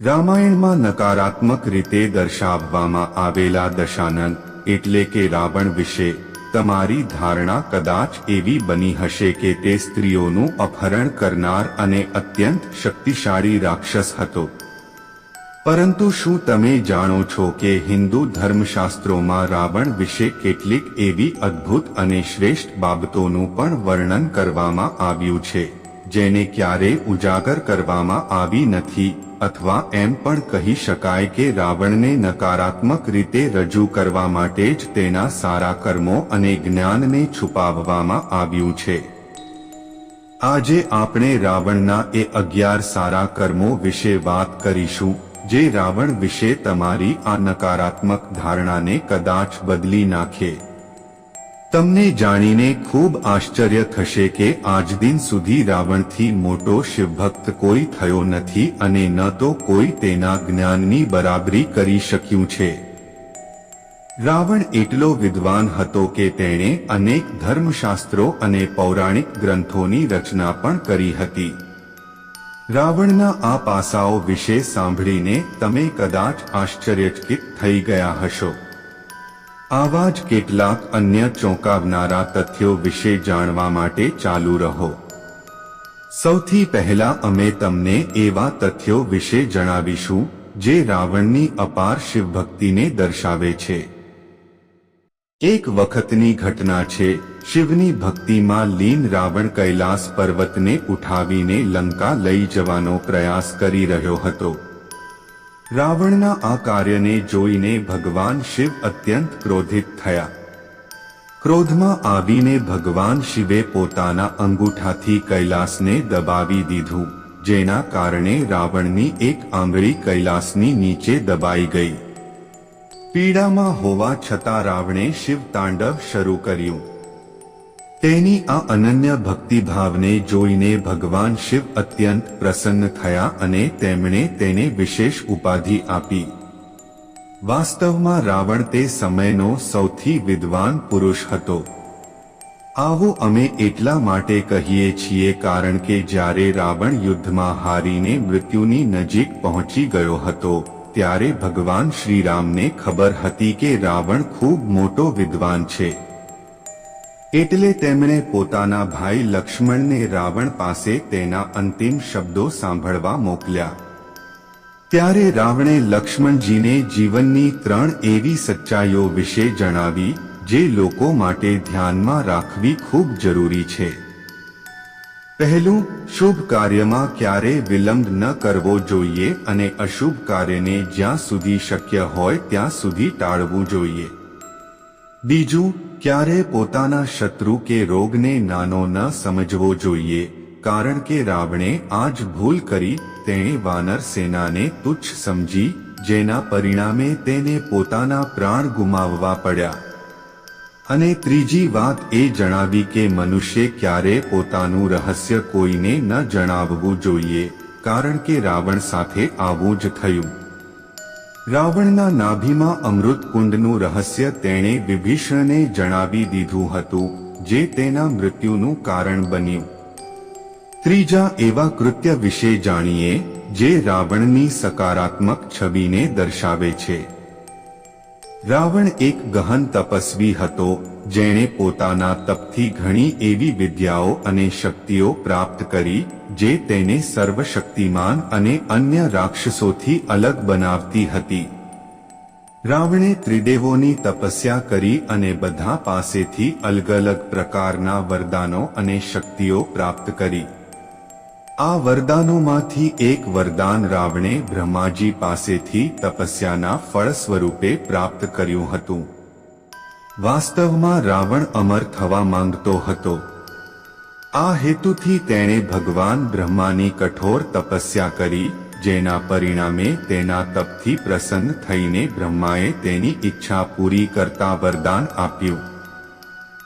રામાયણમાં નકારાત્મક રીતે દર્શાવવામાં આવેલા દશાનંદ એટલે કે રાવણ વિશે તમારી ધારણા કદાચ એવી બની હશે કે તે સ્ત્રીઓનું અપહરણ કરનાર અને અત્યંત શક્તિશાળી રાક્ષસ હતો. પરંતુ શું તમે જાણો છો કે હિન્દુ ધર્મશાસ્ત્રોમાં રાવણ વિશે કેટલીક એવી અદ્ભુત અને શ્રેષ્ઠ બાબતોનું પણ વર્ણન કરવામાં આવ્યું છે, જેને ક્યારેય ઉજાગર કરવામાં આવી નથી? અથવા એમ પણ કહી શકાય કે રાવણને નકારાત્મક રીતે રજૂ કરવા માટે જ તેના સારા કર્મો અને જ્ઞાનને છુપાવવામાં આવ્યું છે. આજે આપણે રાવણના એ અગિયાર સારા કર્મો વિશે વાત કરીશું, જે રાવણ વિશે તમારી આ નકારાત્મક ધારણાને કદાચ બદલી નાખે. તમને જાણીને ખૂબ આશ્ચર્ય થશે કે આજ દિન સુધી રાવણથી મોટો શિવભક્ત કોઈ થયો નથી અને ન તો કોઈ તેના જ્ઞાનની બરાબરી કરી શક્યું છે. રાવણ એટલો વિદ્વાન હતો કે તેણે અનેક ધર્મશાસ્ત્રો અને પૌરાણિક ગ્રંથોની રચના પણ કરી હતી. રાવણના આ પાસાઓ વિશે સાંભળીને તમે કદાચ આશ્ચર્યચકિત થઈ ગયા હશો. આવા જ કેટલાક અન્ય ચોંકાવનારા તથ્યો વિશે જાણવા માટે ચાલુ રહો. સૌથી પહેલા અમે તમને એવા તથ્યો વિશે જણાવીશું, જે રાવણની અપાર શિવભક્તિને દર્શાવે છે. એક વખતની ઘટના છે, શિવની ભક્તિમાં લીન રાવણ કૈલાસ પર્વતને ઉઠાવીને લંકા લઈ જવાનો પ્રયાસ કરી રહ્યો હતો. રાવણના આ કાર્યને જોઈને ભગવાન શિવ અત્યંત ક્રોધિત થયા. ક્રોધમાં આવીને ભગવાન શિવે પોતાના અંગૂઠાથી કૈલાસને દબાવી દીધું, જેના કારણે રાવણની એક આંગળી કૈલાસની નીચે દબાઈ ગઈ. પીડામાં હોવા છતાં રાવણે શિવ તાંડવ શરૂ કર્યું. તેની આ અનન્ય ભક્તિભાવને જોઈને ભગવાન શિવ અત્યંત પ્રસન્ન થયા અને તેમણે તેને વિશેષ ઉપાધિ આપી. વાસ્તવમાં રાવણ તે સમયનો સૌથી વિદ્વાન પુરુષ હતો. આવું અમે એટલા માટે કહીએ છીએ કારણ કે જ્યારે રાવણ યુદ્ધમાં હારીને મૃત્યુની નજીક પહોંચી ગયો હતો, ત્યારે ભગવાન શ્રીરામને ખબર હતી કે રાવણ ખૂબ મોટો વિદ્વાન છે. એટલે તેમણે પોતાના ભાઈ લક્ષ્મણને રાવણ પાસે તેના અંતિમ શબ્દો સાંભળવા મોકલ્યા. ત્યારે રાવણે લક્ષ્મણજીને જીવનની ત્રણ એવી સચ્ચાઈઓ વિશે જણાવી, જે લોકો માટે ધ્યાનમાં રાખવી ખૂબ જરૂરી છે. પહેલું, શુભ કાર્યમાં ક્યારે વિલંબ ન કરવો જોઈએ અને અશુભ કાર્યને જ્યાં સુધી શક્ય હોય ત્યાં સુધી ટાળવું જોઈએ. બીજું ક્યારે પોતાના શત્રુ કે રોગને નાનો ન સમજવો જોઈએ, કારણ કે રાવણે આજ ભૂલ કરી, તેણે વાનર સેનાને તુચ્છ સમજી, જેના પરિણામે તેને પોતાના પ્રાણ ગુમાવવા પડ્યા. અને ત્રીજી વાત એ જણાવી કે મનુષ્ય ક્યારે પોતાનું રહસ્ય કોઈને ન જણાવવું જોઈએ, કારણ કે રાવણ સાથે આવું જ થયું. રાવણના નાભીમાં અમૃત કુંડનું રહસ્ય તેણે વિભીષણને જણાવી દીધું હતું, જે તેના મૃત્યુનું કારણ બન્યું. ત્રીજા એવા કૃત્ય વિશે જાણીએ, જે રાવણની સકારાત્મક છબીને દર્શાવે છે. રાવણ એક ગહન તપસ્વી હતો જેણે પોતાના તપથી ઘણી એવી વિદ્યાઓ અને શક્તિઓ પ્રાપ્ત કરી, જે તેને સર્વશક્તિમાન અને અન્ય રાક્ષસોથી અલગ બનાવતી હતી. રાવણે ત્રિદેવોની તપસ્યા કરી અને બધા પાસેથી અલગ અલગ પ્રકારના વરદાનો અને શક્તિઓ પ્રાપ્ત કરી. આ વરદાનોમાંથી એક વરદાન રાવણે બ્રહ્માજી પાસેથી તપસ્યાના ફળ સ્વરૂપે પ્રાપ્ત કર્યું હતું. વાસ્તવમાં રાવણ અમર થવા માંગતો હતો. આ હેતુથી તેણે ભગવાન બ્રહ્માની કઠોર તપસ્યા કરી, જેના પરિણામે તેના તપથી પ્રસન્ન થઈને બ્રહ્માએ તેની ઈચ્છા પૂરી કરતા વરદાન આપ્યું.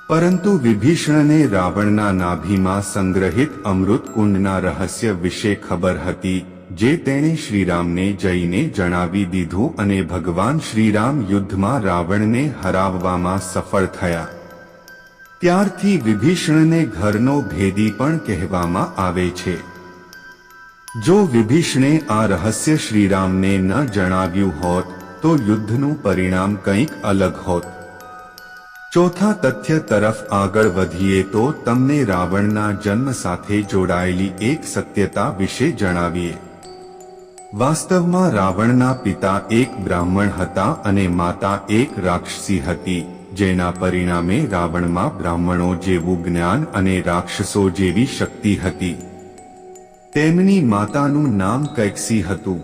પરંતુ વિભીષણને રાવણના નાભીમાં સંગ્રહિત અમૃત કુંડના રહસ્ય વિશે ખબર હતી જે તેણે શ્રીરામને જઈને જણાવી દીધું અને ભગવાન શ્રીરામ યુદ્ધમાં રાવણને હરાવવામાં સફળ થયા. ત્યારથી વિભીષણને ઘરનો ભેદી પણ કહેવામાં આવે છે. જો વિભીષણે આ રહસ્ય શ્રીરામને ન જણાવ્યું હોત, તો યુદ્ધનું પરિણામ કંઈક અલગ હોત. ચોથા તથ્ય તરફ આગળ વધીએ તો તમને રાવણના જન્મ સાથે જોડાયેલી એક સત્યતા વિશે જણાવીએ. વાસ્તવમાં રાવણના પિતા એક બ્રાહ્મણ હતા અને માતા એક રાક્ષસી હતી, જેના પરિણામે રાવણમાં બ્રાહ્મણો જેવું જ્ઞાન અને રાક્ષસો જેવી શક્તિ હતી. તેમની માતાનું નામ કૈક્સી હતું.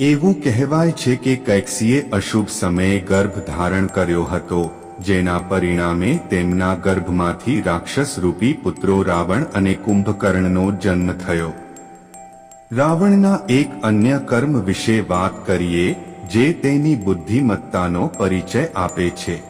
એવું કહેવાય છે કે કૈક્સીએ અશુભ સમયે ગર્ભ ધારણ કર્યો હતો, જેના પરિણામે તેમના ગર્ભમાંથી રાક્ષસ રૂપી પુત્રો રાવણ અને કુંભકર્ણનો જન્મ થયો. રાવણના એક અન્ય કર્મ વિશે વાત કરીએ, જે તેની બુદ્ધિમત્તાનો પરિચય આપે છે.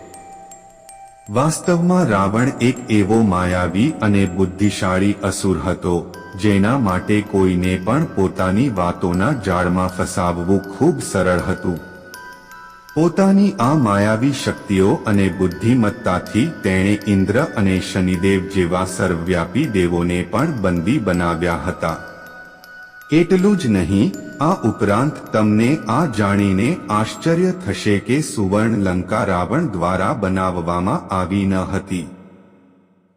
વાસ્તવમાં રાવણ એક એવો માયાવી અને બુદ્ધિશાળી અસુર હતો, જેના માટે કોઈને પણ પોતાની વાતોના જાળમાં ફસાવવું ખૂબ સરળ હતું. પોતાની આ માયાવી શક્તિઓ અને બુદ્ધિમત્તાથી તેણે ઇન્દ્ર અને શનિદેવ જેવા સર્વવ્યાપી દેવોને પણ બંદી બનાવ્યા હતા. એટલું જ નહીં, આ ઉપરાંત તમને આ જાણીને આશ્ચર્ય થશે કે સુવર્ણ લંકા રાવણ દ્વારા બનાવવામાં આવી ન હતી.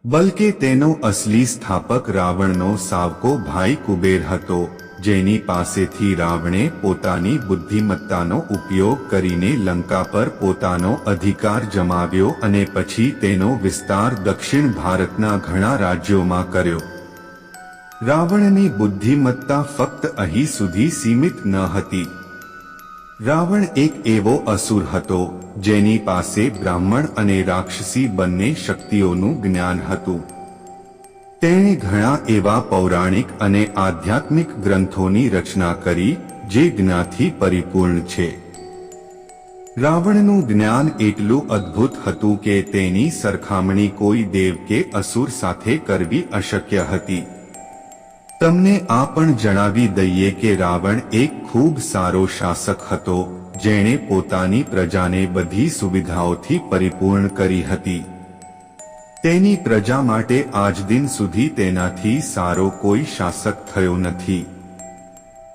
બલકે તેનો અસલી સ્થાપક રાવણનો સાવકો ભાઈ કુબેર હતો, જેની પાસેથી રાવણે પોતાની બુદ્ધિમત્તાનો ઉપયોગ કરીને લંકા પર પોતાનો અધિકાર જમાવ્યો અને પછી તેનો વિસ્તાર દક્ષિણ ભારતના ઘણા રાજ્યોમાં કર્યો. રાવણની બુદ્ધિમત્તા ફક્ત અહીં સુધી સીમિત ન હતી. રાવણ એક એવો અસુર હતો, જેની પાસે બ્રાહ્મણ અને રાક્ષસી બંને શક્તિઓનું જ્ઞાન હતું. તેણે ઘણા એવા પૌરાણિક અને આધ્યાત્મિક ગ્રંથોની રચના કરી, જે જ્ઞાથી પરિપૂર્ણ છે. રાવણનું જ્ઞાન એટલું અદ્ભુત હતું કે તેની સરખામણી કોઈ દેવ કે અસુર સાથે કરવી અશક્ય હતી. તમને આ પણ જણાવી દઈએ કે રાવણ એક ખૂબ સારો શાસક હતો, જેણે પોતાની પ્રજાને બધી સુવિધાઓથી પરિપૂર્ણ કરી હતી. તેની પ્રજા માટે આજ દિન સુધી તેનાથી સારો કોઈ શાસક થયો નથી.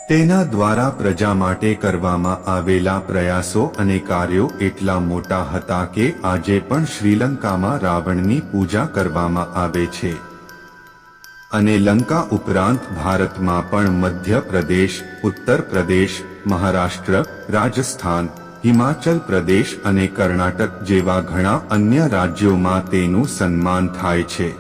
તેના દ્વારા પ્રજા માટે કરવામાં આવેલા પ્રયાસો અને કાર્યો એટલા મોટા હતા કે આજે પણ શ્રીલંકામાં રાવણની પૂજા કરવામાં આવે છે. અને લંકા ઉપરાંત ભારતમાં પણ મધ્ય પ્રદેશ ઉત્તર પ્રદેશ મહારાષ્ટ્ર, રાજસ્થાન, હિમાચલ પ્રદેશ અને કર્ણાટક જેવા ઘણા અન્ય રાજ્યોમાં તેનું સન્માન થાય છે.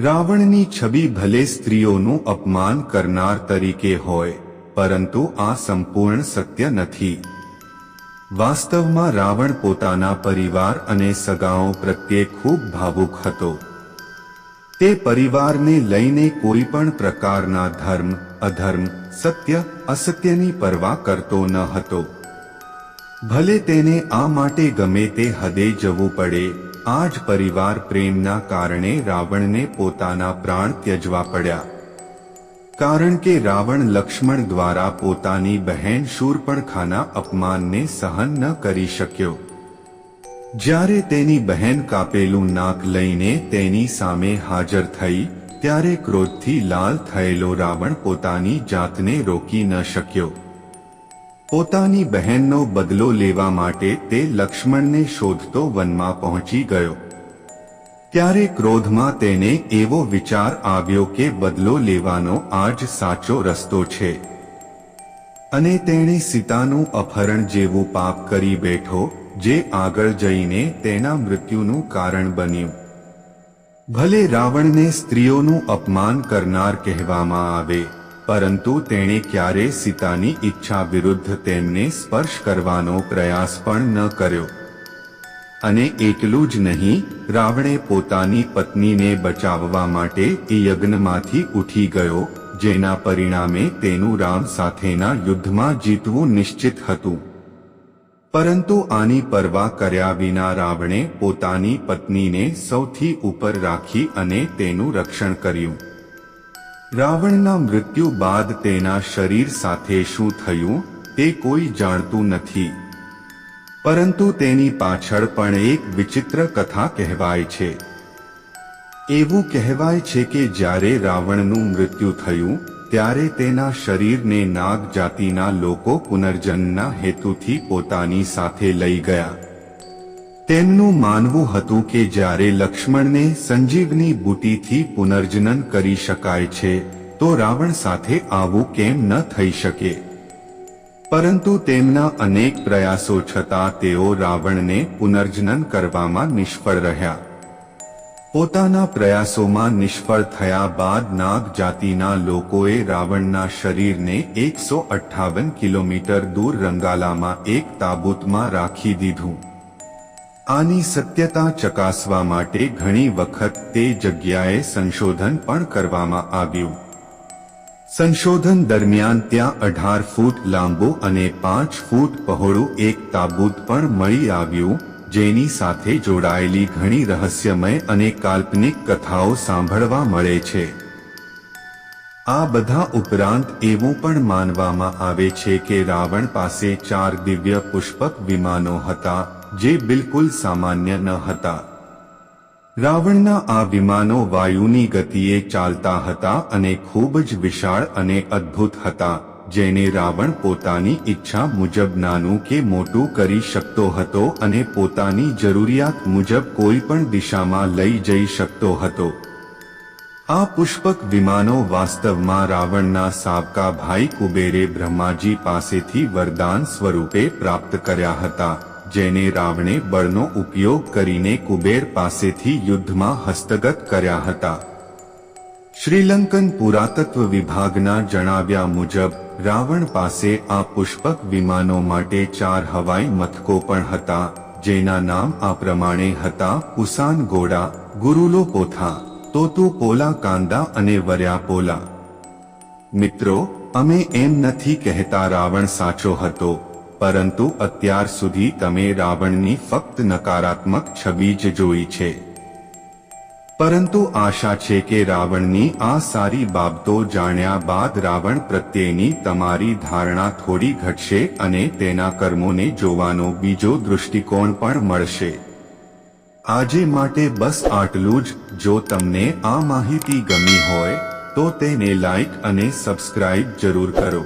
રાવણની છબી ભલે સ્ત્રીઓનું અપમાન કરનાર તરીકે હોય, પરંતુ આ સંપૂર્ણ સત્ય નથી. વાસ્તવમાં રાવણ પોતાના પરિવાર અને સગાઓ પ્રત્યે ખૂબ ભાવુક હતો. તે પરિવારને લઈને કોઈ પણ પ્રકારના ધર્મ, અધર્મ, સત્ય, અસત્યની પરવા કરતો ન હતો. ભલે તેને આ માટે ગમે તે હદે જવું પડે, આ જ પરિવાર પ્રેમના કારણે રાવણને પોતાના પ્રાણ ત્યજવા પડ્યા. કારણ કે રાવણ લક્ષ્મણ દ્વારા પોતાની બહેન શૂરપણખાના અપમાનને સહન ન કરી શક્યો. જ્યારે તેની બહેન કાપેલું નાક લઈને તેની સામે હાજર થઈ, ત્યારે ક્રોધથી લાલ થયેલો રાવણ પોતાની જાતને રોકી ન શક્યો. પોતાની બહેનનો બદલો લેવા માટે તે લક્ષ્મણને શોધતો વનમાં પહોંચી ગયો. ત્યારે ક્રોધમાં તેને એવો વિચાર આવ્યો કે બદલો લેવાનો આ જ સાચો રસ્તો છે. અને તેણે સીતાનું અપહરણ જેવું પાપ કરી બેઠો જે આગળ જઈને તેના મૃત્યુનું કારણ બન્યું. ભલે રાવણને સ્ત્રીઓનું અપમાન કરનાર કહેવામાં આવે, પરંતુ તેણે ક્યારે સીતાની ઈચ્છા વિરુદ્ધ તેમને સ્પર્શ કરવાનો પ્રયાસ પણ ન કર્યો. અને એટલું જ નહીં, રાવણે પોતાની પત્નીને બચાવવા માટે એ યજ્ઞમાંથી ઉઠી ગયો, જેના પરિણામે તેનું રામ સાથેના યુદ્ધમાં જીતવું નિશ્ચિત હતું. પરંતુ આની પરવા કર્યા વિના રાવણે પોતાની પત્નીને સૌથી ઉપર રાખી અને તેનું રક્ષણ કર્યું. રાવણના મૃત્યુ બાદ તેના શરીર સાથે શું થયું, તે કોઈ જાણતું નથી. પરંતુ તેની પાછળ પણ એક વિચિત્ર કથા કહેવાય છે. એવું કહેવાય છે કે જ્યારે રાવણનું મૃત્યુ થયું ત્યારે તેના શરીરને નાગ જાતિના લોકો પુનર્જન્મના હેતુથી પોતાની સાથે લઈ ગયા. તેમનું માનવું હતું કે જ્યારે લક્ષ્મણને સંજીવની બુટીથી પુનર્જનન કરી શકાય છે, તો રાવણ સાથે આવું કેમ ન થઈ શકે? પરંતુ તેમના અનેક પ્રયાસો છતાં તેઓ રાવણને પુનર્જનન કરવામાં નિષ્ફળ રહ્યા. પોતાના પ્રયાસોમાં નિષ્ફળ થયા બાદ નાગ જાતિના લોકોએ રાવણના શરીરને એકસો અઠ્ઠાવન કિલોમીટર દૂર રંગાલામાં એક તાબૂતમાં રાખી દીધું. આની સત્યતા ચકાસવા માટે ઘણી વખત તે જગ્યાએ સંશોધન પણ કરવામાં આવ્યું. સંશોધન દરમિયાન ત્યાં અઢાર ફૂટ લાંબુ અને પાંચ ફૂટ પહોળું એક તાબૂત પણ મળી આવ્યું જેની સાથે જોડાયેલી ઘણી રહસ્યમય અને કાલ્પનિક કથાઓ સાંભળવા મળે છે. આ બધા ઉપરાંત એવું પણ માનવામાં આવે છે કે રાવણ પાસે ચાર દિવ્ય પુષ્પક વિમાનો હતા, જે બિલકુલ સામાન્ય ન હતા. રાવણના આ વિમાનો વાયુની ગતિએ ચાલતા હતા અને ખૂબ જ વિશાળ અને અદ્ભુત હતા. જેને રાવણ પોતાની ઈચ્છા મુજબ નાનું કે મોટું કરી શકતો હતો અને પોતાની જરૂરિયાત મુજબ કોઈ પણ દિશામાં લઈ જઈ શકતો હતો. આ પુષ્પક વિમાનો વાસ્તવમાં રાવણના સાબકા ભાઈ કુબેરે બ્રહ્માજી પાસેથી વરદાન સ્વરૂપે પ્રાપ્ત કર્યા હતા, જેને રાવણે બળનો ઉપયોગ કરીને કુબેર પાસેથી યુદ્ધમાં હસ્તગત કર્યા હતા. શ્રીલંકન પુરાતત્વ વિભાગના જણાવ્યા મુજબ રાવણ પાસે આ પુષ્પક વિમાનો માટે ચાર હવાઈ મથકો પણ હતા, જેના નામ આ પ્રમાણે હતા ઉસાન ગોડા ગુરુલો પોથા તોતુ પોલા કાંદા અને વર્યા પોલા. મિત્રો, અમે એમ નથી કહેતા રાવણ સાચો હતો, પરંતુ અત્યાર સુધી તમે રાવણની ફક્ત નકારાત્મક છબી જ જોઈ છે. પરંતુ આશા છે કે રાવણની આ સારી બાબતો જાણ્યા બાદ રાવણ પ્રત્યેની તમારી ધારણા થોડી ઘટશે અને તેના કર્મોને જોવાનો બીજો દૃષ્ટિકોણ પણ મળશે. આજે માટે બસ આટલું જ. જો તમને આ માહિતી ગમી હોય, તો તેને લાઈક અને સબસ્ક્રાઇબ જરૂર કરો.